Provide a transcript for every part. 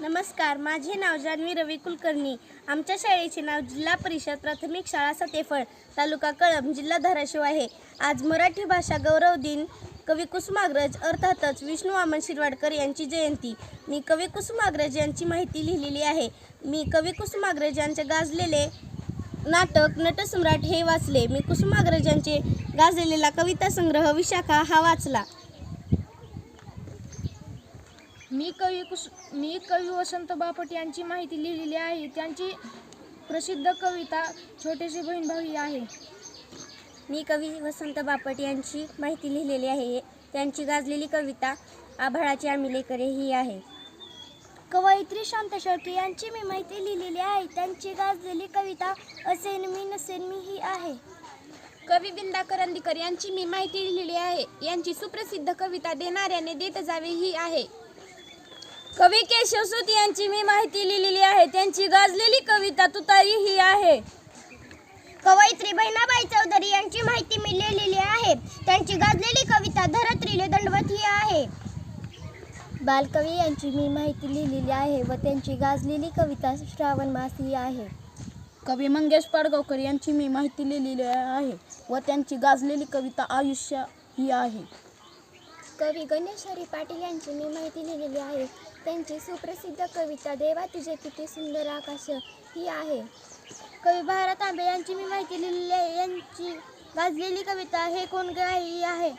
नमस्कार माझे नाव जान्हवी रवी कुलकर्णी. आमच्या शाळेचे नाव जिल्हा परिषद प्राथमिक शाळा सतेफळ तालुका कळंब जिल्हा धाराशिव आहे. आज मराठी भाषा गौरव दिन. कवी कुसुमाग्रज अर्थातच विष्णू वामन शिरवाडकर यांची जयंती. मी कवी कुसुमाग्रज यांची माहिती लिहिलेली आहे. मी कवी कुसुमाग्रज यांचे गाजलेले नाटक नटसम्राट हे वाचले. मी कुसुमाग्रज यांचे गाजलेला कविता संग्रह विशाखा हा वाचला. मी कवी कुस मी कवी वसंत बापट यांची माहिती लिहिलेली आहे. त्यांची प्रसिद्ध कविता छोटेसे बहीण भाऊ ही आहे. मी कवी वसंत बापट यांची माहिती लिहिलेली आहे. त्यांची गाजलेली कविता आभाळाची आम्ही लेकरे ही आहे. कवयित्री शांत शेळके यांची मी माहिती लिहिलेली आहे. त्यांची गाजलेली कविता असेन मी नसेन मी ही आहे. कवी विंदा करंदीकर यांची मी माहिती लिहिलेली आहे. यांची सुप्रसिद्ध कविता देणाऱ्याने देत जावे ही आहे. कवी केशवसूत यांची मी माहिती लिहिलेली आहे. त्यांची गाजलेली कविता तुतारी ही आहे. कवयित्री बहिणाबाई चौधरी यांची माहिती मी लिहिलेली आहे. त्यांची गाजलेली कविता धरत्रीले दंडवत ही आहे. बालकवी यांची मी माहिती लिहिलेली आहे व त्यांची गाजलेली कविता श्रावण मास ही आहे. कवी मंगेश पाडगावकर यांची मी माहिती लिहिलेली आहे व त्यांची गाजलेली कविता आयुष्य ही आहे. कवी गणेश हरी पाटील यांची मी माहिती लिहिलेली आहे. त्यांची सुप्रसिद्ध कविता देवा तुझे किती सुंदर आकाश ही आहे. कवी भारत आंबे यांची मी माहिती लिहिलेली आहे. यांची गाजलेली कविता हे कोण गाय ही आहे?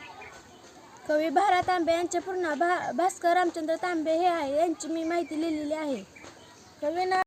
कवी भारत तांबे यांचे पूर्ण भा भास्कर रामचंद्र तांबे हे आहे. यांची मी माहिती लिहिलेली आहे. कवी ना